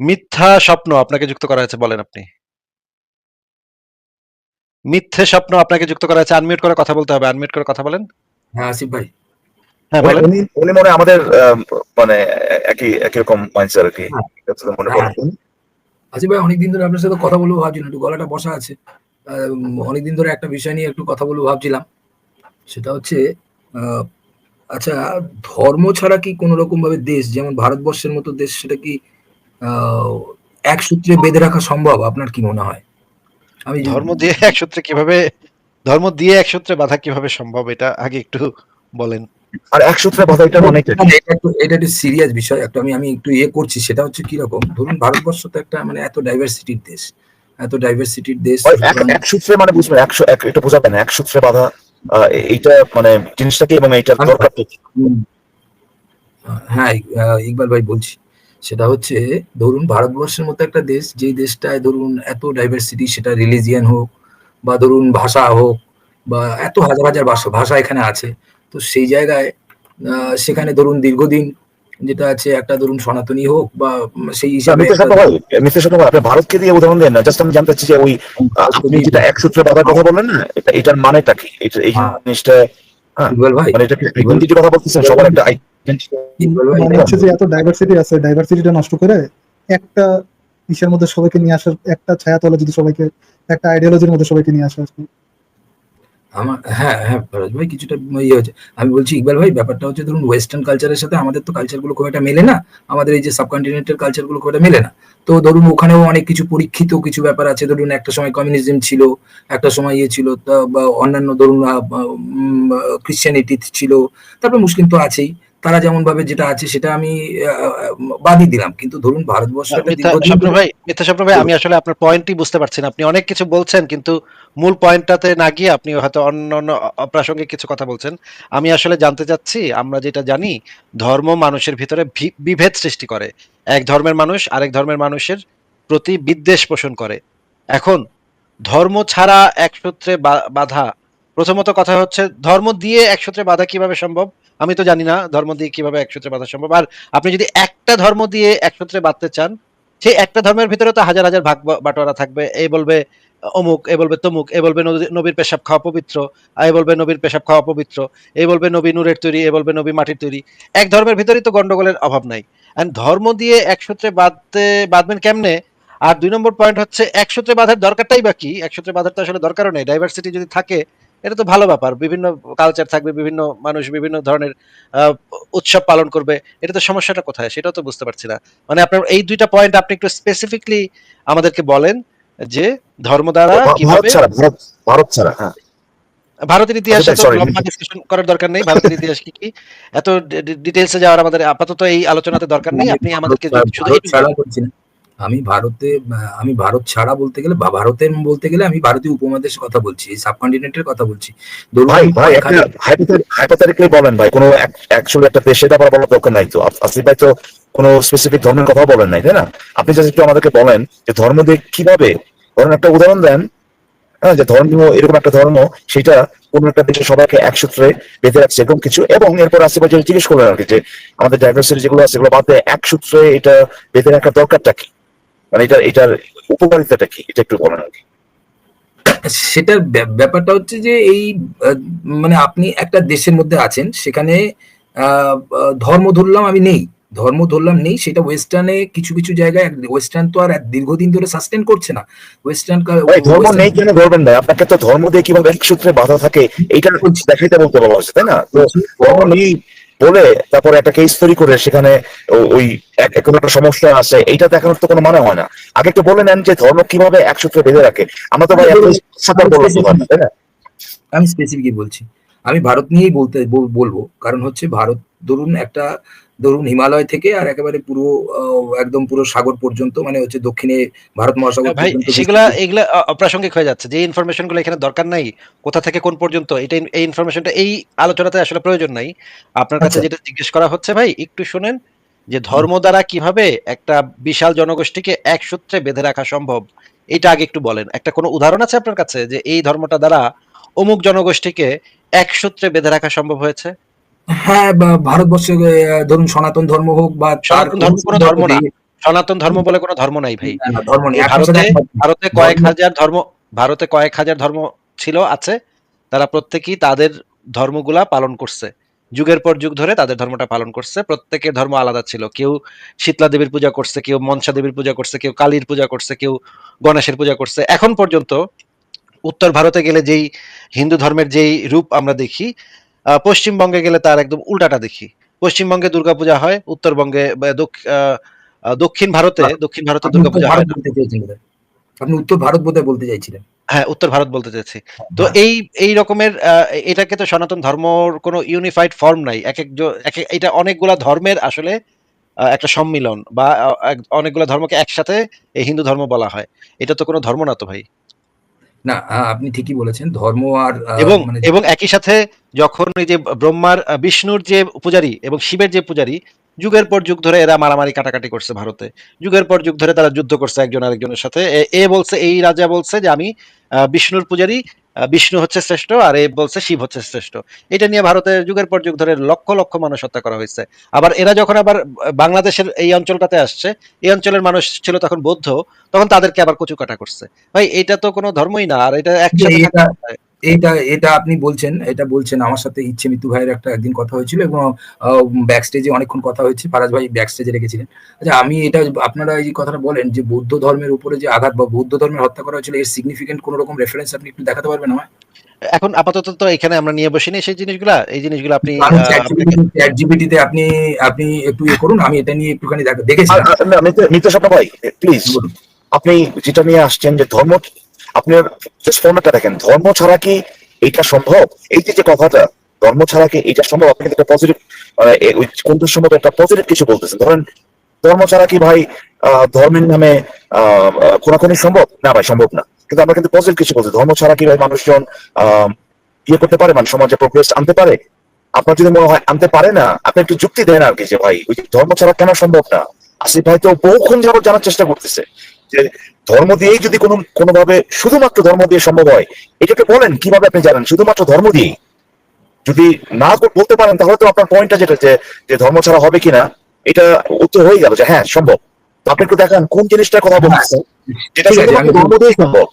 মিথ্যা স্বপ্ন আপনাকে যুক্ত করা হয়েছে বলেন আপনি। মিথ্যে স্বপ্ন আপনাকে যুক্ত করা হয়েছে। আনমিউট করে কথা বলতে হবে। আনমিউট করে কথা বলেন। হ্যাঁ, আসিফ ভাই। হ্যাঁ, উনি মনে আমাদের মানে একই একই রকম মাইন্ডসেট আরকি। হ্যাঁ। এটা তো মনে হ্যাঁ। করেন। আসিফ ভাই অনেকদিন ধরে আপনার সাথে কথা বলব ভাবছিলাম। একটু গলাটা বসা আছে। অনেকদিন ধরে একটা বিষয় নিয়ে একটু কথা বলব ভাবছিলাম। সেটা হচ্ছে আচ্ছা ধর্ম ছাড়া কি কোন রকম ভাবে দেশ যেমন ভারতবর্ষের মতো দেশ সেটা কি এক সূত্রে বেঁধে রাখা সম্ভব? আপনার কি মনে হয়? আমি ধর্ম দিয়ে এক সূত্রে কীভাবে ধর্ম দিয়ে এক সূত্রে বাঁধা কীভাবে সম্ভব এটা আগে একটু বলেন। আর এক সূত্রে বাঁধা এটা মানে এটা একটু এটা একটু সিরিয়াস বিষয়। একটা আমি আমি একটু ইয়ে করছি সেটা হচ্ছে কীরকম ধরুন ভারতবর্ষ তো একটা মানে এত ডাইভার্সিটির দেশ। এত ডাইভার্সিটির দেশ এক সূত্রে মানে বুঝবেন এক এক এটা বোঝাবেন এক সূত্রে বাঁধা এইটা মানে জিনিসটা কি এবং এইটার দরকার কি? হ্যাঁ, ইকবাল ভাই বলছি। সেটা হচ্ছে ধরুন ভারতবর্ষের মতো একটা দেশ যেই দেশটায় ধরুন এত ডাইভার্সিটি সেটা রিলিজিয়ান হোক বা ধরুন ভাষা হোক বা এত হাজার, হাজার ভাষা ভাষা এখানে আছে। তো সেই জায়গায় সেখানে ধরুন দীর্ঘদিন যেটা আছে একটা ধরুন সনাতনী হোক বা সেই হিসাবে আপনি ভারতকে দিয়ে উদাহরণ দেন না। জাস্ট আমি জানতে চাচ্ছি যে ওই আপনি যেটা এক সূত্রে বাঁধার কথা বললেন না, এটা এটার মানেটা কি? এই হ্যাঁ। জিনিসটা ইকবাল ভাই মানে এটা আইডেন্টিটির কথা বলতেছেন? সবার একটা ইকবাল ভাই মানে হচ্ছে যে এত ডাইভার্সিটি আছে ডাইভার্সিটিটা নষ্ট করে একটা ইসের মধ্যে সবাইকে নিয়ে আসার একটা ছায়াতলে যদি সবাইকে একটা আইডিওলজির মধ্যে সবাইকে নিয়ে আসা। আমার হ্যাঁ, হ্যাঁ, ফরাজ ভাই কিছুটা ইয়ে হচ্ছে। আমি বলছি ইকবাল ভাই ব্যাপারটা হচ্ছে ধরুন ওয়েস্টার্ন কালচারের সাথে আমাদের তো কালচারগুলো খুব একটা মেলে না। আমাদের এই যে সাবকন্টিনেন্টের কালচারগুলো খুব একটা মেলে না। তো ধরুন ওখানেও অনেক কিছু পরীক্ষিত কিছু ব্যাপার আছে। ধরুন একটা সময় কমিউনিজম ছিল, একটা সময় ইয়ে ছিল বা অন্যান্য ধরুন ক্রিশ্চিয়ানিটি ছিল। তারপর মুসলিম তো আছেই। তারা যেমনভাবে যেটা আছে সেটা আমি বাদই দিলাম। কিন্তু ধরুন ভারতবর্ষ ভাই, মিথ্যা ভাই আমি আসলে আপনার পয়েন্টই বুঝতে পারছি না। আপনি অনেক কিছু বলছেন কিন্তু মূল পয়েন্টটাতে না গিয়ে আপনি হয়তো অন্যান্য অ অপ্রাসঙ্গিক কিছু কথা বলছেন। আমি আসলে জানতে চাচ্ছি আমরা যেটা জানি ধর্ম মানুষের ভিতরে বিভেদ সৃষ্টি করে। এক ধর্মের মানুষ আরেক ধর্মের মানুষের প্রতি বিদ্বেষ পোষণ করে। এখন ধর্ম ছাড়া এক সূত্রে বাঁধা প্রথমত কথা হচ্ছে ধর্ম দিয়ে এক সূত্রে বাঁধা কীভাবে সম্ভব? আমি তো জানি না ধর্ম দিয়ে কীভাবে এক সূত্রে বাঁধা সম্ভব। আর আপনি যদি একটা ধর্ম দিয়ে এক সূত্রে বাঁধতে চান, সেই একটা ধর্মের ভিতরে তো হাজার, হাজার ভাগ বাটোয়ারা থাকবে। এই বলবে অমুক, এ বলবে তমুক, এ বলবে নবীর পেশাব খাওয়া পবিত্র, এ বলবে নবীর পেশাব খাওয়া পবিত্র, এ বলবে নবী নূরের তৈরি, এ বলবে নবী মাটির তৈরি। এক ধর্মের ভিতরেই তো গন্ডগোলের অভাব নাই। অ্যান্ড ধর্ম দিয়ে এক সূত্রে বাঁধতে বাঁধবেন কেমনে? আর দুই নম্বর পয়েন্ট হচ্ছে এক সূত্রে বাঁধার দরকারটাই বা কি? এক সূত্রে বাঁধার তো আসলে দরকারও নেই। ডাইভার্সিটি যদি থাকে এটা তো ভালো ব্যাপার। বিভিন্ন কালচার থাকবে, বিভিন্ন মানুষ বিভিন্ন ধরনের উৎসব পালন করবে। এটা তো সমস্যাটা কোথায়? সেটাও তো বুঝতে পারছি না। মানে আপনার এই ২ টা পয়েন্ট আপনি একটু স্পেসিফিকলি আমাদেরকে বলেন যে ধর্ম দ্বারা ভারত কীভাবে ছাড়া ভারত ভারত ছাড়া হ্যাঁ। ভারতের ইতিহাসে তো লম্বা ডিসকাশন করার দরকার নেই। ভারতের ইতিহাস কি, কি? এত ডিটেইলস যাওয়ার আমাদের আপাতত এই আলোচনাতে দরকার নেই। আপনি আমাদেরকে শুধু আমি ভারতে আমি ভারত ছাড়া বলতে গেলে বা ভারতের বলতে গেলে আমি ভারতীয় উপমহাদেশের কথা বলছি। এই সাবকন্টিনেন্টের কথা বলছি। ভাই ভাই একটা হাইপোথেটিক্যালি বলেন ভাই কোনো অ্যাকচুয়ালি একটা দেশ আবার বলার দরকার নাই তো আস- আসিফ ভাই তো কোনো স্পেসিফিক ধর্মের কথা বলেন নাই তাই না আপনি যদি একটু আমাদেরকে বলেন যে ধর্ম দিয়ে কীভাবে ধরেন একটা উদাহরণ দেন হ্যাঁ যে ধর্ম এরকম একটা ধর্ম সেটা কোন একটা দেশে সবাইকে এক সূত্রে বেঁধে রাখছে এরকম কিছু এবং এরপর ভাই জিজ্ঞেস করলেন আর কি যে আমাদের ডাইভার্সিটি যেগুলো আছে সেগুলো বাদ দিয়ে এক সূত্রে এটা বেঁধে রাখার দরকারটা কি মানে এটা এটার উপকারিতাটা কি? এটা একটু বলেন আর কি সেটার ব্যাপারটা হচ্ছে যে এই মানে আপনি একটা দেশের মধ্যে আছেন সেখানে ধর্ম ধরলাম আমি নেই। ধর্ম ধরলাম নেই সেটা ওয়েস্টার্নে কিছু, কিছু জায়গায় ওয়েস্টার্ন তো আর দীর্ঘদিন ধরে সাস্টেইন করছে না। ওয়েস্টার্ন ধর্ম নেই কেন ধরবেন না? আপনাকে তো ধর্ম দিয়ে কীভাবে এক সূত্রে বাধা থাকে এইটা দেখাইতে বলতে বলা হচ্ছে তাই না? ধর্ম নেই বলে তারপরে একটা কেস তৈরি করে সেখানে ওই কোনো একটা সমস্যা আছে এইটা দেখানোর তো কোনো মানে হয় না আগে একটু বলে নেন যে ধর্ম কীভাবে এক সূত্রে বেঁধে রাখে আমরা তো ভাই এত সাকার বলে বলতে পারি না, তাই না আমি স্পেসিফিকই বলছি। আমি ভারত নিয়েই বলতে বলব। কারণ হচ্ছে ভারত ধরুন একটা ধরুন হিমালয় থেকে আর একেবারে পুরো একদম পুরো সাগর পর্যন্ত মানে হচ্ছে দক্ষিণে ভারত মহাসাগর সেগুলা এগুলা অপ্রাসঙ্গিক হয়ে যাচ্ছে। যে ইনফরমেশনগুলো এখানে দরকার নাই, কোথা থেকে কোন পর্যন্ত এটা এই ইনফরমেশনটা এই আলোচনাতে আসলে প্রয়োজন নাই। আপনার কাছে আচ্ছা। যেটা জিজ্ঞেস করা হচ্ছে ভাই একটু শুনেন যে ধর্ম দ্বারা কীভাবে একটা বিশাল জনগোষ্ঠীকে এক সূত্রে বেঁধে রাখা সম্ভব? এটা আগে একটু বলেন। একটা কোনো উদাহরণ আছে আপনার কাছে যে এই ধর্মটা দ্বারা অমুক জনগোষ্ঠীকে এক সূত্রে বেঁধে রাখা সম্ভব হয়েছে? হ্যাঁ, ভারতবর্ষে ধরুন সনাতন ধর্ম হোক বা সনাতন ধর্ম কোনো ধর্ম না। সনাতন ধর্ম বলে কোনো ধর্ম নাই ভাই। ধর্ম নেই। ভারতে ভারতে কয়েক হাজার ধর্ম ভারতে কয়েক হাজার ধর্ম ছিল আছে। তারা প্রত্যেকেই তাদের ধর্মগুলা পালন করছে। যুগের পর যুগ ধরে তাদের ধর্মটা পালন করছে। প্রত্যেকের ধর্ম আলাদা ছিল। কেউ শীতলা দেবীর পূজা করছে কেউ মনসা দেবীর পূজা করছে কেউ কালীর পূজা করছে কেউ গণেশের পূজা করছে। এখন পর্যন্ত উত্তর ভারতে গেলে যেই হিন্দু ধর্মের যেই রূপ আমরা দেখি পশ্চিমবঙ্গে গেলে তার একদম উল্টাটা দেখি। পশ্চিমবঙ্গে দুর্গাপূজা হয় উত্তরবঙ্গে দক্ষিণ ভারতে দক্ষিণ ভারতে দুর্গাপূজা হয়। আপনি উত্তর ভারত বোধহয় বলতে চাইছিলেন। হ্যাঁ উত্তর ভারত বলতে চাইছি তো হ্যাঁ। এই এই রকমের এটাকে তো সনাতন ধর্মর কোনো ইউনিফাইড ফর্ম নাই। এক এক এটা অনেকগুলা ধর্মের আসলে একটা সম্মিলন বা অনেকগুলা ধর্মকে একসাথে এই হিন্দু ধর্ম বলা হয়। এটা তো কোনো ধর্ম না তো ভাই। না আপনি ঠিকই বলেছেন ধর্ম আর এবং মানে এবং একই সাথে যখন এই যে ব্রহ্মার বিষ্ণুর যে পূজারী এবং শিবের যে পূজারী যুগের পর যুগ ধরে এরা মারামারি কাটাকাটি করছে ভারতে। যুগের পর যুগ ধরে তারা যুদ্ধ করছে একজন আরেকজনের সাথে। এ- বলছে এই রাজা বলছে যে আমি আহ, বিষ্ণুর পূজারী বিষ্ণু হচ্ছে শ্রেষ্ঠ আর এ বলছে শিব হচ্ছে শ্রেষ্ঠ। এটা নিয়ে ভারতে যুগের পর যুগ ধরে লক্ষ লক্ষ মানুষ হত্যা করা হয়েছে। আবার এরা যখন আবার বাংলাদেশের এই অঞ্চলটাতে আসছে এই অঞ্চলের মানুষ ছিল তখন বৌদ্ধ তখন তাদেরকে আবার কচু কাটা করছে। ভাই এটা তো কোনো ধর্মই না আর এটা একসাথে হয়। এটা আপনি বলছেন এটা বলছেন আমার সাথে ইচ্ছে মৃত্যু ভাইয়ের একটা একদিন কথা হয়েছিল এবং ব্যাক স্টেজে অনেকক্ষণ কথা হয়েছে ফারাজ ভাই ব্যাক স্টেজে রেখেছিলেন আচ্ছা আমি এটা আপনারা এই কথাটা বলেন যে বৌদ্ধ ধর্মের উপরে যে আঘাত বা বৌদ্ধ ধর্মের হত্যা করা হয়েছিল এর সিগনিফিকেন্ট কোন রকম রেফারেন্স আপনি একটু দেখাতে পারবেন আমায় এখন আপাতত তো এখানে আমরা নিয়ে বসিনি সেই জিনিসগুলা এই জিনিসগুলো আপনি চ্যাট জিপিটিতে আপনি আপনি একটু ইয়ে করুন আমি এটা নিয়ে একটুখানি দেখ- দেখেছি আর- আর- না, মিতে- মিতে স্বপ্ন ভাই প্লিজ বলুন। আপনি যেটা নিয়ে আসছেন যে ধর্ম আপনার জাস্ট দেখেন ধর্ম ছাড়া কি এটা সম্ভব? এই যে কথাটা ধর্ম ছাড়া কি এটা সম্ভব? আপনি একটা পজিটিভ কোনটা সম্ভব একটা পজিটিভ কিছু বলতেছেন। ধরেন ধর্ম ছাড়া কি ভাই ধর্মের নামে আহ, সম্ভব? না ভাই সম্ভব না। কিন্তু আমরা কিন্তু পজিটিভ কিছু বলছি। ধর্ম ছাড়া কি ভাই মানুষজন ইয়ে করতে পারে? মানে সমাজে প্রোগ্রেস আনতে পারে? আপনার যদি মনে হয় আনতে পারে না আপনি একটু যুক্তি দেন আর কি যে ভাই ওই ধর্ম ছাড়া কেন সম্ভব না? আসিফ ভাই তো বহুক্ষণ যাবত জানার চেষ্টা করতেছে যে ধর্ম দিয়েই যদি কোনো কোনোভাবে শুধুমাত্র ধর্ম দিয়ে সম্ভব হয় এটাকে বলেন কীভাবে আপনি জানেন? শুধুমাত্র ধর্ম দিয়েই? যদি না বলতে পারেন তাহলে তো আপনার পয়েন্টটা যেটা যে ধর্ম ছাড়া হবে কিনা এটা উত্তর হয়ে গেল যে হ্যাঁ সম্ভব। তো আপনি একটু দেখান কোন জিনিসটার কথা বলতেছেন যেটা শুধুমাত্র ধর্ম দিয়েই সম্ভব।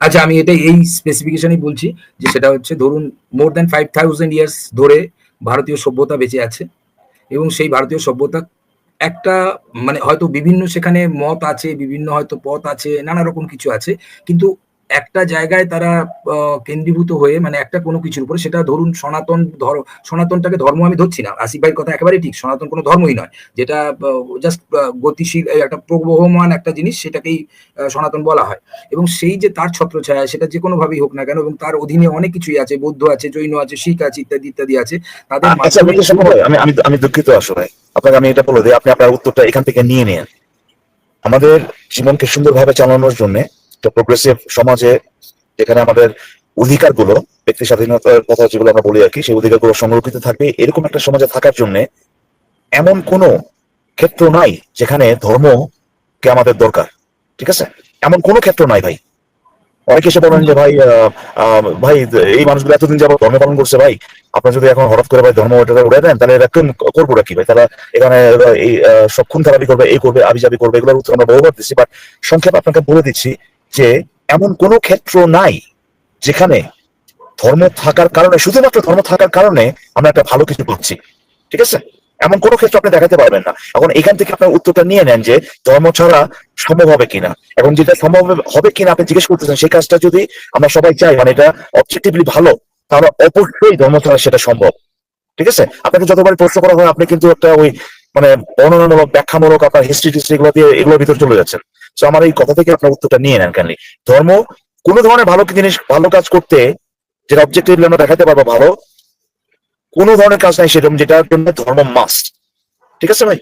আচ্ছা আমি এটা এই স্পেসিফিকেশনই বলছি যে সেটা হচ্ছে ধরুন more than five thousand years ধরে ভারতীয় সভ্যতা বেঁচে আছে এবং সেই ভারতীয় সভ্যতা একটা মানে হয়তো বিভিন্ন সেখানে মত আছে, বিভিন্ন হয়তো পথ আছে, নানা রকম কিছু আছে। কিন্তু একটা জায়গায় তারা কেন্দ্রীভূত হয়ে মানে একটা কোনো কিছুর উপরে সেটা ধরুন সনাতন ধর সনাতনটাকে ধর্ম আমি ধরছি না। আসিফ ভাইয়ের কথা একেবারেই ঠিক সনাতন কোনো ধর্মই নয়। যেটা জাস্ট গতিশীল একটা প্রবহমান একটা জিনিস সেটাকেই সনাতন বলা হয়। এবং সেই যে তার ছত্রছায়া সেটা যে কোনো ভাবেই হোক না কেন এবং তার অধীনে অনেক কিছুই আছে বৌদ্ধ আছে জৈন আছে শিখ আছে ইত্যাদি ইত্যাদি আছে তাদের আচ্ছা ভাই, আমি আমি আমি দুঃখিত আসলে। আপনাকে আমি এটা বলে দিই আপনি আপনার উত্তরটা এখান থেকে নিয়ে নিন। আমাদের জীবনকে সুন্দরভাবে চালানোর জন্য একটা প্রোগ্রেসিভ সমাজে যেখানে আমাদের অধিকারগুলো, ব্যক্তি স্বাধীনতার কথা যেগুলো আমরা বলি আর কি, সেই অধিকারগুলো সংরক্ষিত থাকবে এরকম একটা সমাজে থাকার জন্য এমন কোনো ক্ষেত্র নাই যেখানে ধর্মকে আমাদের দরকার, ঠিক আছে? এমন কোনো ক্ষেত্র নাই ভাই। অনেকে এসে বলেন যে ভাই ভাই, এই মানুষগুলো এতদিন যাবত ধর্ম পালন করছে, ভাই, আপনারা যদি এখন হঠাৎ করে ভাই ধর্ম ওটা উড়ে দেন, তাহলে এরা কেন করব কি ভাই? তারা এখানে এই সব খুন করবে, এই করবে, আবিজাবি করবে, এগুলোর উত্তর আমরা বহুবার দিচ্ছি বাট সংক্ষেপে আপনাকে বলে দিচ্ছি যে এমন কোনো ক্ষেত্র নাই যেখানে ধর্ম থাকার কারণে, শুধুমাত্র ধর্ম থাকার কারণে আমরা একটা ভালো কিছু পাচ্ছি। ঠিক আছে? এমন কোনো ক্ষেত্র আপনি দেখাতে পারবেন না। এখন এখান থেকে আপনার উত্তরটা নিয়ে নেন যে ধর্ম ছাড়া সম্ভব হবে কিনা। এবং যেটা সম্ভব হবে- হবে কিনা আপনি জিজ্ঞেস করতেছেন, সেই কাজটা যদি আমরা সবাই চাই মানে এটা অবজেক্টিভলি ভালো, তাহলে অবশ্যই ধর্ম ছাড়া সেটা সম্ভব। ঠিক আছে? আপনাকে যতবার প্রশ্ন করা হয়, আপনি কিন্তু একটা ওই মানে বর্ণনামূলক ব্যাখ্যামূলক আপনার হিস্ট্রি টিস্ট্রি এগুলো দিয়ে এগুলোর ভিতর চলে যাচ্ছেন। তো আমার এই কথা থেকে আপনার উত্তরটা নিয়ে নেন কেন ধর্ম, কোনো ধরনের ভালো জিনিস, ভালো কাজ করতে যেটা অবজেক্টিভলি আমরা দেখাতে পারব ভালো, কোনো ধরনের কাজ নাই সেরকম যেটার জন্য ধর্ম মাস্ট ঠিক আছে ভাই?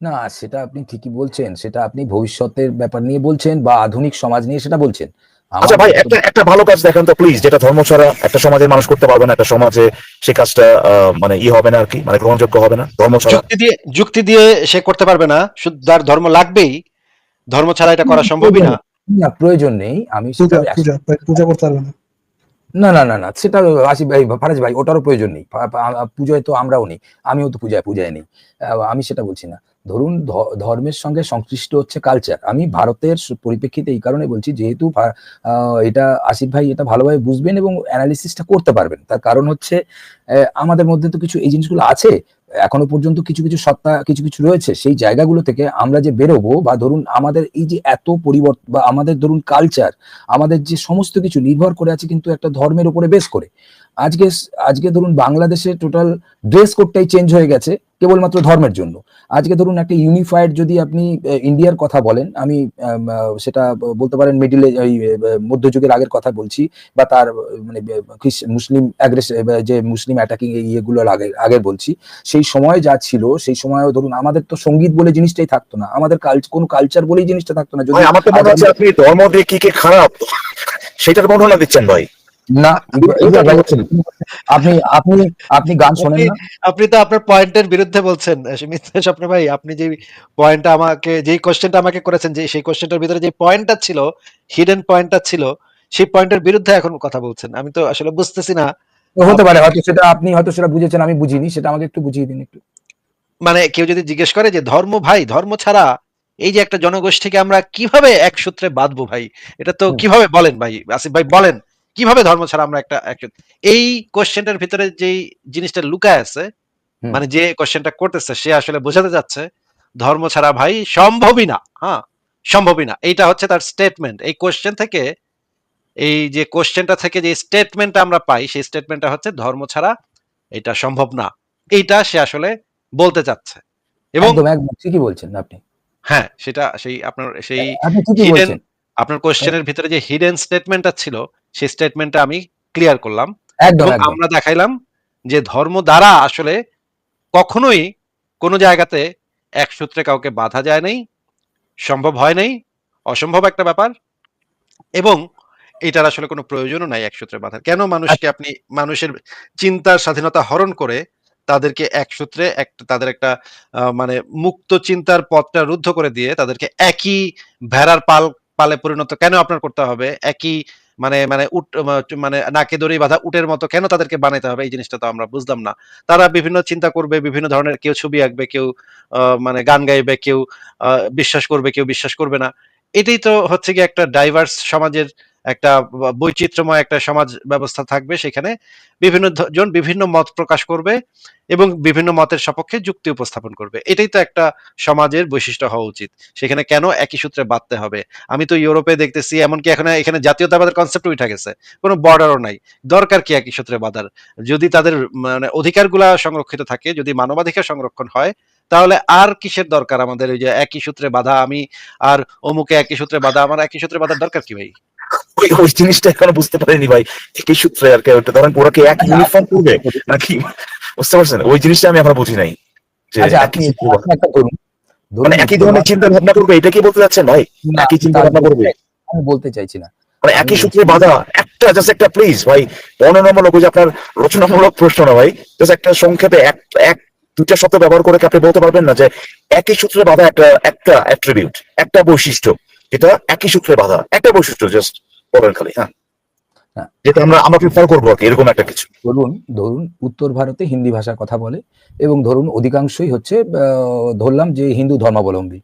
না, সেটা আপনি ঠিকই বলছেন, সেটা আপনি ভবিষ্যতের ব্যাপার নিয়ে বলছেন বা আধুনিক সমাজ নিয়ে সেটা বলছেন। আচ্ছা ভাই একটা একটা ভালো কাজ দেখান তো প্লিজ যেটা ধর্ম ছাড়া একটা সমাজের মানুষ করতে পারবে না একটা সমাজে সে কাজটা মানে ই হবে না আর কি মানে গ্রহণযোগ্য হবে না ধর্ম ছাড়া। যুক্তি দিয়ে যুক্তি দিয়ে সে করতে পারবে না শুধু তার ধর্ম লাগবেই ধর্ম ছাড়া এটা করা সম্ভবই না। না প্রয়োজন নেই আমি পূজা করতে পারবে না। না না না না সেটা আসিফ ভাই ফারাজ ভাই ওটারও প্রয়োজন নেই পা- পা- তো আমরাও নেই আমিও তো পূজায় পূজায় নেই আহ, আমি সেটা বলছি না। ধরুন ধর্মের সঙ্গে সংশ্লিষ্ট হচ্ছে কালচার আমি ভারতের পরিপ্রেক্ষিতে এই কারণে বলছি, যেহেতু এটা আসিফ ভাই এটা ভালোভাবে বুঝবেন এবং অ্যানালিসিসটা করতে পারবেন। তার কারণ হচ্ছে আমাদের মধ্যে তো কিছু এই জিনিসগুলো আছে, এখনও পর্যন্ত কিছু কিছু সত্তা, কিছু কিছু রয়েছে। সেই জায়গাগুলো থেকে আমরা যে বেরোবো বা ধরুন আমাদের এই যে এত পরিবর্তন বা আমাদের ধরুন কালচার আমাদের যে সমস্ত কিছু নির্ভর করে আছে কিন্তু একটা ধর্মের উপরে বেস করে। আজকে আজকে ধরুন বাংলাদেশে টোটাল ড্রেস কোডটাই চেঞ্জ হয়ে গেছে কেবলমাত্র ধর্মের জন্য। আজকে ধরুন একটা ইউনিফাইড যদি আপনি ইন্ডিয়ার কথা বলেন আমি সেটা বলতে পারেন মিডিলে মধ্যযুগের আগের কথা বলছি বা তার মানে মুসলিম অ্যাগ্রেস যে মুসলিম অ্যাটাকিং ইয়েগুলোর আগে আগের বলছি সেই সময় যা ছিল সেই সময়ও ধরুন আমাদের তো সংগীত বলে জিনিসটাই থাকতো না আমাদের কালচার কোনো কালচার বলেই জিনিসটা থাকতো না যদি আমাকে মনে হচ্ছে আপনি ধর্ম দিয়ে কি কি খারাপ সেটার বর্ণনা দিচ্ছেন ভাই। না এবার ভাই বলছেন, আপনি আপনি আপনি গান শোনেন না। আপনি তো আপনার পয়েন্টের বিরুদ্ধে বলছেন স্বপ্ন ভাই আপনি যে পয়েন্টটা আমাকে যেই কোশ্চেনটা আমাকে করেছেন যে সেই কোশ্চেনটার ভিতরে যে পয়েন্টটা ছিল হিডেন পয়েন্টটা ছিল সেই পয়েন্টের বিরুদ্ধে এখন কথা বলছেন। আমি তো আসলে বুঝতেছি না। হতে পারে হয়তো সেটা আপনি হয়তো সেটা বুঝেছেন আমি বুঝিনি সেটা আমাকে একটু বুঝিয়ে দিন একটু। মানে কেউ যদি জিজ্ঞেস করে যে ধর্ম ভাই ধর্ম ছাড়া এই যে একটা জনগোষ্ঠীকে আমরা কীভাবে এক সূত্রে বাঁধবো ভাই? এটা তো কীভাবে বলেন ভাই? আসিফ ভাই বলেন। কীভাবে ধর্ম ছাড়া আমরা একটা এক এই কোশ্চেনটার ভিতরে যেই জিনিসটা লুকায় আছে মানে যে কোশ্চেনটা করতেছে সে আসলে বোঝাতে যাচ্ছে ধর্ম ছাড়া ভাই সম্ভবই না হ্যাঁ সম্ভবই না। এইটা হচ্ছে তার স্টেটমেন্ট এই কোশ্চেন থেকে এই যে কোশ্চেনটা থেকে যে স্টেটমেন্টটা আমরা পাই সেই স্টেটমেন্টটা হচ্ছে ধর্ম ছাড়া এটা সম্ভব না। এইটা সে আসলে বলতে চাচ্ছে। এবং ঠিকই বলছেন আপনি। হ্যাঁ সেটা সেই আপনার সেই আপনি ঠিকই বলছেন। আপনার কোশ্চেনের ভিতরে যে হিডেন স্টেটমেন্টটা ছিল সেই স্টেটমেন্টটা আমি ক্লিয়ার করলাম। একদম আমরা দেখাইলাম যে ধর্ম দ্বারা আসলে কখনোই কোনো জায়গাতে এক সূত্রে কাউকে বাধা যায় নাই সম্ভব হয় নাই অসম্ভব একটা ব্যাপার এবং এটার আসলে কোনো প্রয়োজনও নাই এক সূত্রে বাঁধার। কেন মানুষকে আপনি মানুষের চিন্তার স্বাধীনতা হরণ করে তাদেরকে এক সূত্রে একটা তাদের একটা আহ, মানে মুক্ত চিন্তার পথটা রুদ্ধ করে দিয়ে তাদেরকে একই ভেড়ার পাল পালে পরিণত কেন আপনার করতে হবে? একই মানে মানে উট মানে নাকে দড়ি বাঁধা উটের মতো কেন তাদেরকে বানাইতে হবে? এই জিনিসটা তো আমরা বুঝলাম না। তারা বিভিন্ন চিন্তা করবে, বিভিন্ন ধরনের কেউ ছবি আঁকবে, কেউ মানে গান গাইবে, কেউ বিশ্বাস করবে, কেউ বিশ্বাস করবে না। এটাই তো হচ্ছে কি একটা ডাইভার্স সমাজের একটা বৈচিত্র্যময় একটা সমাজ ব্যবস্থা থাকবে সেখানে বিভিন্ন জন বিভিন্ন মত প্রকাশ করবে এবং বিভিন্ন মতের সপক্ষে যুক্তি উপস্থাপন করবে। এটাই তো একটা সমাজের বৈশিষ্ট্য হওয়া উচিত। সেখানে কেন একই সূত্রে বাঁধতে হবে? আমি তো ইউরোপে দেখতেছি, এমনকি এখানে এখানে জাতীয়তাবাদের কনসেপ্ট উঠে গেছে। কোনো বর্ডারও নাই। দরকার কি একই সূত্রে বাঁধার? যদি তাদের মানে অধিকারগুলা সংরক্ষিত থাকে, যদি মানবাধিকার সংরক্ষণ হয়, তাহলে আর কিসের দরকার আমাদের? ওই যে একই সূত্রে বাধা, আমি আর অমুকে একই সূত্রে বাধা, আমার একই সূত্রে বাঁধার দরকার কি ভাই? ওই জিনিসটা এখনও বুঝতে পারিনি ভাই। একই সূত্রে আর কি ওটা ধরেন ওরা কি এক ইউনিফর্ম করবে নাকি বুঝতে পারছেন? ওই জিনিসটা আমি এখনও বুঝি নাই। যে আচ্ছা মানে একই ধরনের চিন্তা ভাবনা করবে এটা কি বলতে চাচ্ছেন ভাই? একই চিন্তা ভাবনা করবে? আমি বলতে চাইছি না। মানে একই সূত্রে বাধা। একটা জাস্ট একটা প্লিজ ভাই। বর্ণনামূলক ওই যে আপনার রচনামূলক প্রশ্ন না ভাই? জাস্ট একটা সংক্ষেপে এক এক দুইটা শব্দ ব্যবহার করে আপনি বলতে পারবেন না যে একই সূত্রে বাধা একটা একটা অ্যাট্রিবিউট একটা বৈশিষ্ট্য। এটা একই সূত্রে বাধা একটা বৈশিষ্ট্য জাস্ট বলেন খালি হ্যাঁ। হ্যাঁ। যেটা আমরা আমরা প্রিফার করব আর কি এরকম একটা কিছু। ধরুন ধরুন উত্তর ভারতে হিন্দি ভাষার কথা বলে এবং ধরুন অধিকাংশই হচ্ছে আহ, ধরলাম যে হিন্দু ধর্মাবলম্বী।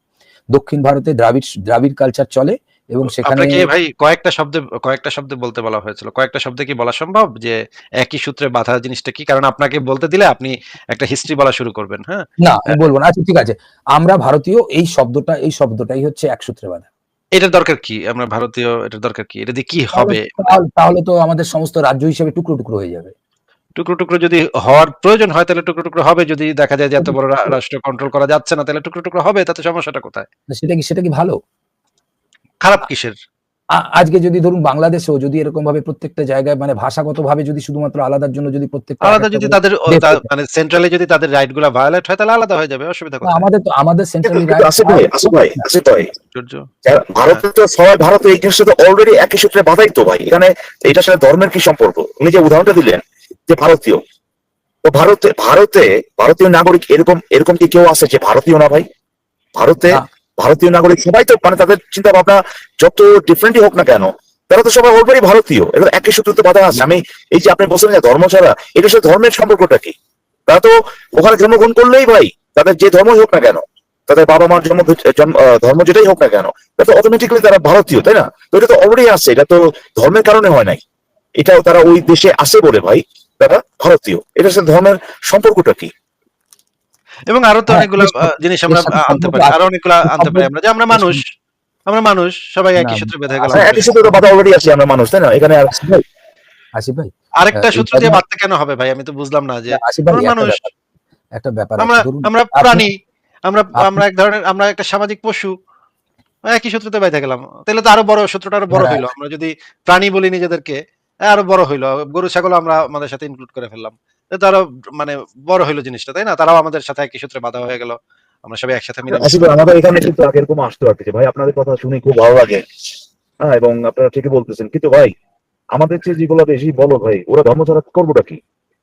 দক্ষিণ ভারতে দ্রাবিড় দ্রাবিড় কালচার চলে এবং সেখানে আপনাকে ভাই কয়েকটা শব্দে কয়েকটা শব্দে বলতে বলা হয়েছিল। কয়েকটা শব্দে কি বলা সম্ভব? যে একই সূত্রে বাধা জিনিসটা কি? কারণ আপনাকে বলতে দিলে আপনি একটা হিস্ট্রি বলা শুরু করবেন হ্যাঁ? না আমি বলব না। আচ্ছা ঠিক আছে। আমরা ভারতীয় এই শব্দটা এই শব্দটাই হচ্ছে এক সূত্রে বাঁধা। এটার দরকার কি? আমরা ভারতীয় এটার দরকার কি? এটা দিয়ে কি হবে? তাহলে- তো আমাদের সমস্ত রাজ্য হিসেবে টুকরো টুকরো হয়ে যাবে। টুকরো টুকরো যদি হওয়ার প্রয়োজন হয় তাহলে টুকরো টুকরো হবে। যদি দেখা যায় যে এত বড় রাষ্ট্র কন্ট্রোল করা যাচ্ছে না তাহলে টুকরো টুকরো হবে। তাতে সমস্যাটা কোথায়? সেটা কি সেটা কি ভালো? খারাপ কিসের? আজকে যদি ধরুন বাংলাদেশেও যদি এরকম ভাবে প্রত্যেকটা জায়গায় মানে ভাষাগত ভাবে যদি শুধুমাত্র আলাদার জন্য যদি প্রত্যেকটা আলাদা যদি তাদের। মানে সেন্ট্রালে যদি তাদের রাইটগুলা ভায়োলেট হয় তাহলে আলাদা হয়ে যাবে অসুবিধা কোথায়? আমাদের তো আমাদের সেন্ট্রালি কিন্তু আসিফ ভাই আসিফ ভাই আসিফ ভাই। ভারতে তো সবাই ভারতে এই জিনিসটা তো অলরেডি একই সূত্রে বাধাই তো ভাই। এখানে এটা সাথে ধর্মের কি সম্পর্ক? উনি যে উদাহরণটা দিলেন যে ভারতীয়। তো ভারতে ভারতে ভারতীয় নাগরিক এরকম এরকম কি কেউ আছে যে ভারতীয় না ভাই? ভারতে। ভারতীয় নাগরিক সবাই তো মানে তাদের চিন্তা ভাবনা যত ডিফারেন্টই হোক না কেন, তারা তো সবাই অলরেডি ভারতীয়। এবার একই সূত্রে বাধা আছে আমি এই যে আপনি বলছেন যে ধর্ম ছাড়া এটার সাথে ধর্মের সম্পর্কটা কি? তারা তো ওখানে জন্মগ্রহণ করলেই ভাই, তাদের যে ধর্মই হোক না কেন, তাদের বাবা মার জন্ম ধর্ম যেটাই হোক না কেন এটা তো অটোমেটিক্যালি তারা ভারতীয়, তাই না? তো এটা তো অলরেডি আছে এটা তো ধর্মের কারণে হয় নাই। এটাও তারা ওই দেশে আসে বলে ভাই, তারা ভারতীয়। এটার সাথে ধর্মের সম্পর্কটা কি? এবং আরও তো হ্যাঁ, অনেকগুলো জিনিস আমরা আনতে পারি। আরও অনেকগুলো আনতে পারি। আমরা যে আমরা মানুষ আমরা মানুষ সবাই একই সূত্রে বেঁধে গেলাম। হ্যাঁ, একই সাথে তো বাধা অলরেডি আছি আমরা মানুষ তাই না? এখানে আর আসিফ ভাই। আরেকটা সূত্র দিয়ে বাড়তে কেন হবে ভাই? আমি তো বুঝলাম না যে আমরা মানুষ। একটা ব্যাপার আমরা আমরা প্রাণী আমরা আমরা এক ধরনের আমরা একটা সামাজিক পশু একই সূত্রতে বেঁধে গেলাম। তাহলে তো আরও বড় সূত্রটা আরও বড় হ্যাঁ। হইল। আমরা যদি প্রাণী বলি নিজেদেরকে আরও বড় হইল। গরু ছাগল আমরা আমাদের সাথে ইনক্লুড করে ফেললাম। তো আরও মানে বড় হইল জিনিসটা তাই না? তারাও আমাদের সাথে একই সূত্রে বাধা হয়ে গেল। আমরা সবাই একসাথে মিলে আসিফ আমাদের এখানে কিন্তু আগে এরকম আসতো আর ভাই আপনাদের কথা শুনে খুব ভালো লাগে। হ্যাঁ এবং আপনারা ঠিকই বলতেছেন। কিন্তু ভাই আমাদের যে যেগুলো বেশি বলো ভাই ওরা ধর্ম ছাড়া করবোটা কি?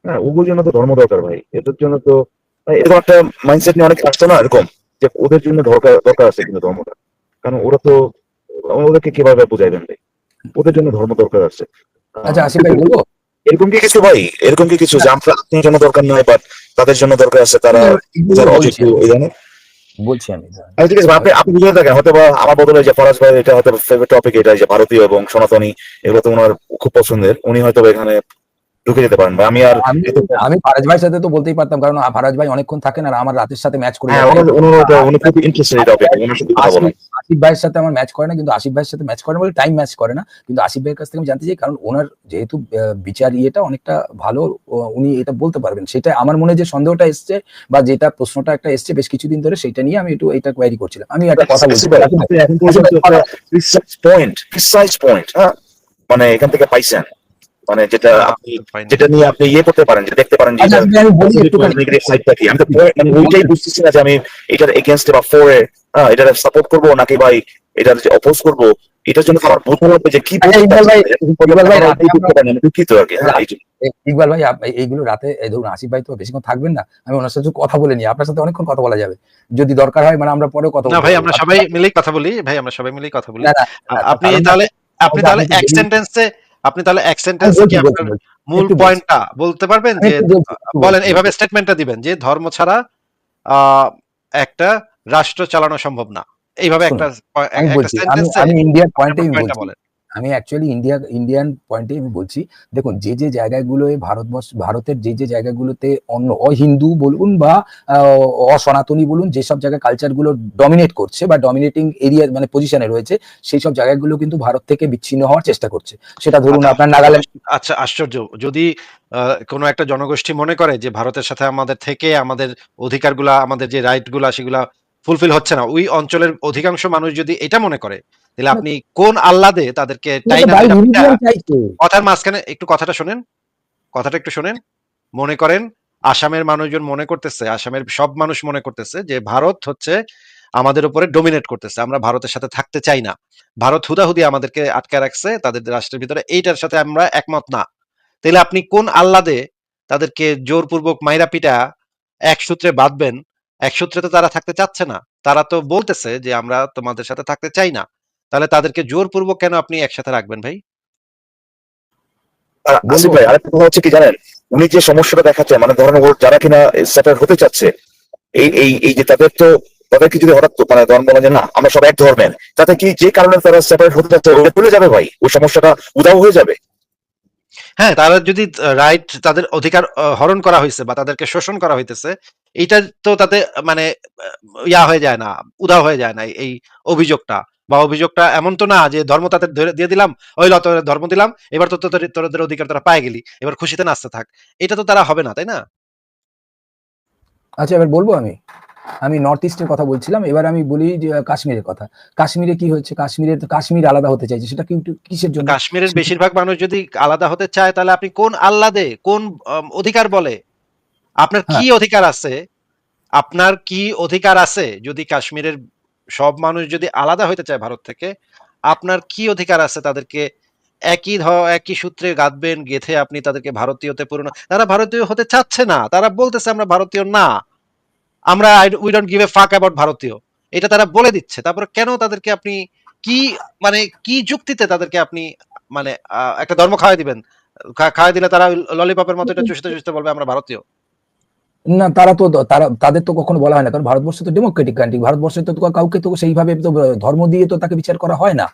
হ্যাঁ ওগুলোর জন্য তো ধর্ম দরকার ভাই। এদের জন্য তো ভাই, এরকম একটা মাইন্ডসেট নিয়ে অনেক আসতো না এরকম যে ওদের জন্য দরকার দরকার আছে কিন্তু ধর্মটা। কারণ ওরা তো ওদেরকে কীভাবে বুঝাইবেন ভাই? ওদের জন্য ধর্ম দরকার আছে। আচ্ছা আসিফ ভাই বলব? এরকম কি কিছু ভাই? এরকম কি কিছু যে আপনার জন্য দরকার নয় বাট তাদের জন্য দরকার আছে তারা এগুলো যারা বলছি অযোগ্য এই ধরনের? বলছি আমি আচ্ছা ঠিক আছে আপনি আপনি বুঝে থাকেন হয়তো বা আমার বদলে যে ফরাজ ভাই এটা হয়তো ফেভারিট টপিক এটা যে ভারতীয় এবং সনাতনী এগুলো তো ওনার খুব পছন্দের উনি হয়তো এখানে ঢুকে যেতে পারেন ভাই আমি আর আমি ফারাজ ভাইয়ের সাথে তো বলতেই পারতাম কারণ ফারাজ ভাই অনেকক্ষণ থাকেন আর আমার রাতের সাথে ম্যাচ করে হ্যাঁ আসিফ ভাইয়ের সাথে আমার ম্যাচ করে না কিন্তু আসিফ ভাইয়ের সাথে ম্যাচ করে না বলে টাইম ম্যাচ করে না কিন্তু আসিফ ভাইয়ের কাছ থেকে আমি জানতে চাই কারণ ওনার যেহেতু বিচার ইয়েটা অনেকটা ভালো উনি এটা বলতে পারবেন সেটা আমার মনে যে সন্দেহটা এসছে বা যেটা প্রশ্নটা একটা এসছে বেশ কিছুদিন ধরে সেটা নিয়ে আমি একটু এটা কোয়ারি করছিলাম আমি একটা কথা বলছি point, হ্যাঁ? মানে এখান থেকে পাইছেন মানে যেটা আপনি যেটা নিয়ে আপনি ইয়ে করতে পারেন যে দেখতে পারেন যে আচ্ছা, নেগেটিভ সাইডটা কি আমি তো মানে ওইটাই বুঝতেছি না যে আমি এটার এগেনস্টে বা ফোরে হ্যাঁ এটার সাপোর্ট করব নাকি ভাই এটার যে অপোজ করব? এটার জন্য আমার হবে যে কি আচ্ছা, ইকবাল ভাই, ইকবাল ভাই, রাতে দুঃখিত আর কি হ্যাঁ ইকবাল ভাই এইগুলো রাতে ধরুন আসিফ ভাই তো বেশিক্ষণ থাকবেন না আমি ওনার সাথে কথা বলে নিই। আপনার সাথে অনেকক্ষণ কথা বলা যাবে। যদি দরকার হয় মানে আমরা পরেও কথা না ভাই আমরা সবাই মিলেই কথা বলি ভাই আমরা সবাই মিলেই কথা বলি। আপনি তাহলে আপনি তাহলে এক সেন্টেন্সে আপনি তাহলে এক সেন্টেন্সে কি আপনার মূল। পয়েন্টটা বলতে পারবেন যে বলছি, একটু বলেন এভাবে এইভাবে স্টেটমেন্টটা দিবেন যে ধর্ম ছাড়া আহ, একটা রাষ্ট্র চালানো সম্ভব না। এইভাবে একটা একটা সেন্টেন্সে আমি ইন্ডিয়ার পয়েন্টটা বলেন। আমি অ্যাকচুয়ালি ইন্ডিয়া ইন্ডিয়ান পয়েন্টে আমি বলছি দেখুন যে যে জায়গাগুলোয় ভারতবর্ষ ভারতের যে যে জায়গাগুলোতে অন্য অহিন্দু বলুন বা অসনাতনী বলুন যেসব জায়গায় কালচারগুলো ডমিনেট করছে বা ডমিনেটিং এরিয়া মানে পজিশনে রয়েছে সেই সব জায়গাগুলো কিন্তু ভারত থেকে বিচ্ছিন্ন হওয়ার চেষ্টা করছে। সেটা ধরুন আচ্ছা, আপনার নাগাল্যান্ড আচ্ছা আশ্চর্য। যদি কোনো একটা জনগোষ্ঠী মনে করে যে ভারতের সাথে আমাদের থেকে আমাদের অধিকারগুলা আমাদের যে রাইটগুলা সেগুলা ফুলফিল হচ্ছে না। ওই অঞ্চলের অধিকাংশ মানুষ যদি এটা মনে করে তাহলে আপনি কোন আহ্লাদে তাদেরকে কথার মাঝখানে একটু কথাটা শোনেন কথাটা একটু শোনেন। মনে করেন আসামের মানুষজন মনে করতেছে আসামের সব মানুষ মনে করতেছে যে ভারত হচ্ছে আমাদের উপরে ডোমিনেট করতেছে। আমরা ভারতের সাথে থাকতে চাই না। ভারত হুদাহুদি আমাদেরকে আটকে রাখছে তাদের রাষ্ট্রের ভিতরে এইটার সাথে আমরা একমত না। তাহলে আপনি কোন আহ্লাদে তাদেরকে জোরপূর্বক মাইরা পিটা এক সূত্রে বাঁধবেন এক সূত্রে তো তারা থাকতে চাচ্ছে না। তারা তো বলতেছে যে আমরা তোমাদের সাথে থাকতে চাই না। তাহলে তাদেরকে জোরপূর্বক কেন আপনি একসাথে রাখবেন ভাই? আসিফ ভাই, আরেকটা কথা হচ্ছে কি জানেন? উনি যে সমস্যাটা দেখাচ্ছে মানে ধরেন ওর যারা কিনা সেটেল হতে চাচ্ছে, এই এই এই যে তাদের তো তাদেরকে যদি হঠাৎ মানে ধরেন বলা যে না, আমরা সব এক ধর্মের, তাতে কি যে কারণে তারা সেপারেট হতে চাচ্ছে ওটা চলে যাবে ভাই? ওই সমস্যাটা উদাও হয়ে যাবে। হ্যাঁ তারা যদি রাইট তাদের অধিকার হরণ করা হয়েছে বা তাদেরকে শোষণ করা হইতেছে এটা তো তাতে মানে ইয়া হয়ে যায় না উদা হয়ে যায় না এই অভিযোগটা। বা অভিযোগটা এমন তো না যে ধর্ম তাদের দিয়ে দিলাম, ওই লত ধর্ম দিলাম, এবার তো তোদের অধিকার তারা পায় গেলি, এবার খুশিতে নাচতে থাক। এটা তো তারা হবে না, তাই না? আচ্ছা এবার বলব আমি? আমি নর্থ ইস্টের কথা বলছিলাম এবার আমি বলি যে কাশ্মীরের কথা। কাশ্মীরে কি হচ্ছে কাশ্মীরে তো কাশ্মীর আলাদা হতে চাইছে সেটা কিন্তু কিসের জন্য? কাশ্মীরের বেশিরভাগ মানুষ যদি আলাদা হতে চায় তাহলে আপনি কোন আল্লাদে কোন অধিকার বলে? আপনার কি অধিকার আছে? আপনার কি অধিকার আছে? যদি কাশ্মীরের সব মানুষ যদি আলাদা হইতে চায় ভারত থেকে আপনার কি অধিকার আছে তাদেরকে? একই ধ- একই সূত্রে গাঁথবেন গেথে আপনি তাদেরকে ভারতীয়তে পূর্ণ তারা ভারতীয় হতে চাচ্ছে না তারা বলতেছে আমরা ভারতীয় না। আমরা উই ডোন্ট গিভ এ ফাক অ্যাবাউট ভারতীয়। এটা তারা বলে দিচ্ছে। তারপরে কেন তাদেরকে আপনি কি মানে কি যুক্তিতে তাদেরকে আপনি মানে একটা ধর্ম খাওয়াই দিবেন? খাওয়াই দিলে তারা ললিপপের মতো এটা চুষতে চুষতে বলবে আমরা ভারতীয়। না, তারা তো, তারা, তাদের তো কখনো বলা হয় না। কারণ ভারতবর্ষ তো ডেমোক্রেটিক কান্ট্রি ভারতবর্ষে তো কাউকে তো সেইভাবে তো ধর্ম দিয়ে তো তাকে বিচার করা হয় না।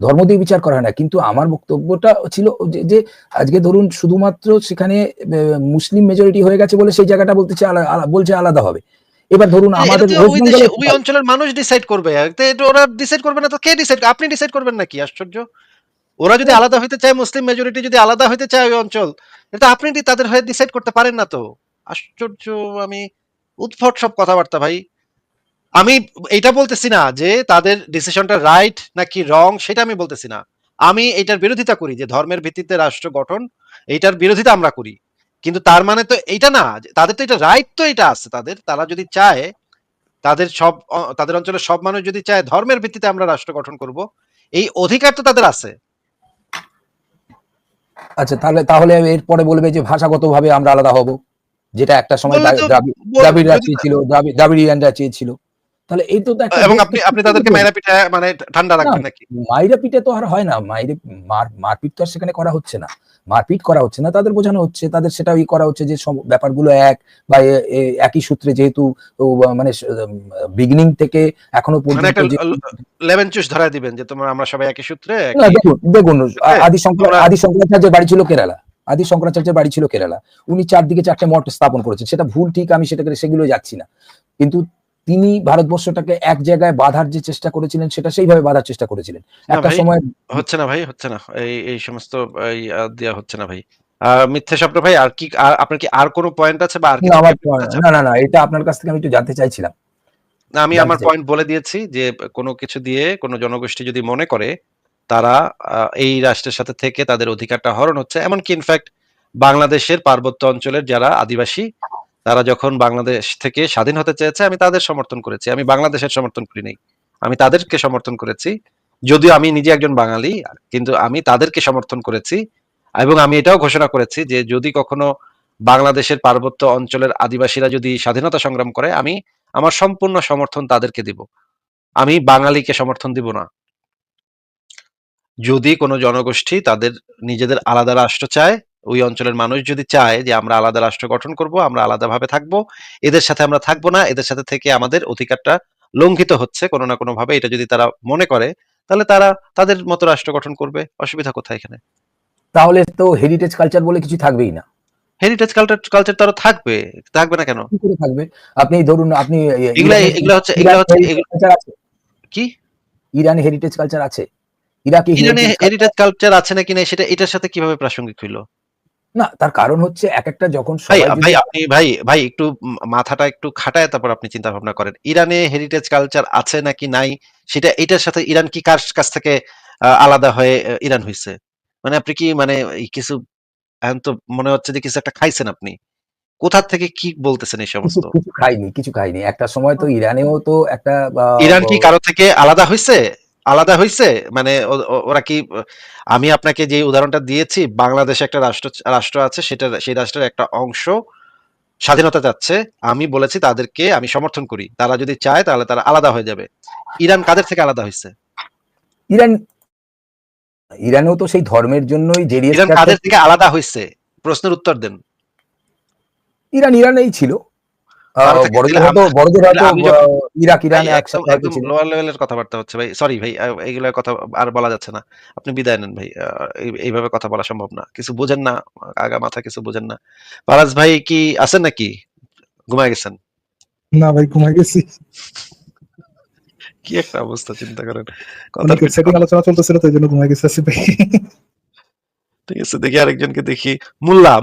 ধর্ম দিয়ে বিচার করা হয় না। কিন্তু আমার বক্তব্যটা ছিল যে- আজকে ধরুন শুধুমাত্র সেখানে মুসলিম মেজরিটি হয়ে গেছে বলে সেই জায়গাটা বলতেছে বলছে আলাদা হবে। এবার ধরুন আমাদের ওই অঞ্চলের মানুষ ডিসাইড করবে। ওরা ডিসাইড করবে না তো কে ডিসাইড আপনি ডিসাইড করবেন নাকি? আশ্চর্য। ওরা যদি আলাদা হইতে চায় মুসলিম মেজরিটি যদি আলাদা হইতে চায় ওই অঞ্চল এটা আপনি তাদের হয়ে ডিসাইড করতে পারেন না তো। আশ্চর্য আমি উদ্ভট সব কথাবার্তা ভাই। আমি এটা বলতেছি না যে তাদের ডিসিশনটা রাইট নাকি রং সেটা আমি বলতেছি না। আমি এটার বিরোধিতা করি যে ধর্মের ভিত্তিতে রাষ্ট্র গঠন এইটার বিরোধিতা আমরা করি। কিন্তু তার মানে তো এইটা না তাদের তো এটা রাইট তো এটা আছে তাদের। তারা যদি চায় তাদের সব তাদের অঞ্চলের সব মানুষ যদি চায় ধর্মের ভিত্তিতে আমরা রাষ্ট্র গঠন করব এই অধিকার তো তাদের আছে। আচ্ছা তাহলে তাহলে এরপরে বলবে যে ভাষাগতভাবে আমরা আলাদা হব যেটা একটা সময় বল- দ্রাবিড়রা যদি- চেয়েছিল দ্রাবিড়- দ্রাবিড়িয়ানরা চেয়েছিল। তাহলে এই তো এবং আপনি আপনি তাদেরকে মায়েরা পিঠা মানে ঠান্ডা রাখবেন নাকি? মাইরা পিটে তো আর হয় না মাইরে মার মারপিট তো আর সেখানে করা হচ্ছে না। মারপিট করা হচ্ছে না তাদের বোঝানো হচ্ছে তাদের সেটা ই করা হচ্ছে যে ব্যাপারগুলো এক বা একই সূত্রে যেহেতু মানে বিগিনিং থেকে এখনও মানে পর্যন্ত লেমন চুস ধরায় দিবেন যে তোমরা আমরা সবাই একই সূত্রে দেখুন দেখুন হ্যাঁ, আদি শঙ্কর আদি শঙ্করাচার্যের বাড়ি ছিল কেরালা। আদি শঙ্করাচার্যের বাড়ি ছিল কেরালা। উনি চারদিকে চারটে মঠ স্থাপন করেছেন। সেটা ভুল ঠিক আমি সেটাকে সেগুলো যাচ্ছি না। কিন্তু তিনি ভারতবর্ষটাকে এক জায়গায় বাঁধার যে চেষ্টা করেছিলেন সেটা সেইভাবে বাঁধার চেষ্টা করেছিলেন। একটা সময় হচ্ছে না ভাই হচ্ছে না। এই এই সমস্ত দেয়া হচ্ছে না ভাই। মিথ্যে স্বপ্ন ভাই আর কি আর আপনার কি আর কোনো পয়েন্ট আছে বা আর কিছু? না না না এটা আপনার কাছ থেকে আমি একটু জানতে চাইছিলাম। না আমি আমার পয়েন্ট বলে দিয়েছি যে কোনো কিছু দিয়ে কোনো জনগোষ্ঠী যদি মনে করে তারা এই রাষ্ট্রের সাথে থেকে তাদের অধিকারটা হরণ হচ্ছে। এমনকি ইনফ্যাক্ট বাংলাদেশের পার্বত্য অঞ্চলের যারা আদিবাসী তারা যখন বাংলাদেশ থেকে স্বাধীন হতে চেয়েছে, আমি তাদের সমর্থন করেছি। আমি বাংলাদেশের সমর্থন করি নাই আমি তাদেরকে সমর্থন করেছি। যদিও আমি নিজে একজন বাঙালি, কিন্তু আমি তাদেরকে সমর্থন করেছি এবং আমি এটাও ঘোষণা করেছি যে যদি কখনো বাংলাদেশের পার্বত্য অঞ্চলের আদিবাসীরা যদি স্বাধীনতা সংগ্রাম করে, আমি আমার সম্পূর্ণ সমর্থন তাদেরকে দিব। আমি বাঙালিকে সমর্থন দিব না। যদি কোনো জনগোষ্ঠী তাদের নিজেদের আলাদা রাষ্ট্র চায় ওই অঞ্চলের মানুষ যদি চায় যে আমরা আলাদা রাষ্ট্র গঠন করব আমরা আলাদাভাবে থাকব এদের সাথে আমরা থাকব না এদের সাথে থেকে আমাদের অধিকারটা লঙ্ঘিত হচ্ছে কোনো না কোনো ভাবে এটা যদি তারা মনে করে তাহলে তারা তাদের মতো রাষ্ট্র গঠন করবে অসুবিধা কোথায় এখানে? তাহলে তো হেরিটেজ কালচার বলে কিছু থাকবেই না। হেরিটেজ কালচার কালচার তারা থাকবে থাকবে না কেন? থাকবে? আপনি ধরুন আপনি এগুলা এগুলা হচ্ছে এগুলা হচ্ছে কি? ইরানে হেরিটেজ কালচার আছে। ইরাকি হেরিটেজ কালচার আছে নাকি না সেটা এটার সাথে কীভাবে প্রাসঙ্গিক হইল? না তার কারণ হচ্ছে এক একটা যখন ভাই ভাই আপনি ভাই ভাই একটু মাথাটা একটু খাটায় তারপর আপনি চিন্তা ভাবনা করেন। ইরানে হেরিটেজ কালচার আছে নাকি নাই? সেটা এটার সাথে ইরান কি কার কাছ থেকে আলাদা হয়ে ইরান হইছে? মানে আপনি কি মানে কিছু এখন তো মনে হচ্ছে যে কিছু একটা খাইছেন আপনি। কোথা থেকে কি বলতেছেন এই সমস্ত? কিছু খাইনি কিছু খাইনি। একটা সময় তো ইরানেও তো একটা ইরান কি কারও থেকে আলাদা হইছে? আলাদা হইছে? মানে ওরা কি আমি আপনাকে যে উদাহরণটা দিয়েছি বাংলাদেশে একটা রাষ্ট্র রাষ্ট্র আছে সেটা সেই রাষ্ট্রের একটা অংশ স্বাধীনতা চাচ্ছে আমি বলেছি তাদেরকে আমি সমর্থন করি। তারা যদি চায় তাহলে তারা আলাদা হয়ে যাবে। ইরান কাদের থেকে আলাদা হয়েছে ইরান ইরানেও তো সেই ধর্মের জন্যই জেরিয়ে কাদের থেকে আলাদা হয়েছে প্রশ্নের উত্তর দেন। ইরান ইরানেই ছিল। লোয়ার লেভেলের কথাবার্তা হচ্ছে ভাই সরি ভাই আহ, কথা আর বলা যাচ্ছে না। আপনি বিদায় নেন ভাই এইভাবে কথা বলা সম্ভব না। কিছু বোঝেন না আগা মাথা কিছু বোঝেন না। পারাজ ভাই কি আছেন নাকি? ঘুমায় গেছেন? না ভাই ঘুমাই গেছি। কি একটা অবস্থা চিন্তা করেন। আলোচনা চলতেছিল তো এই জন্য ঘুমাই গেছি ভাই। ঠিক আছে দেখি আরেকজনকে দেখি। মোল্লা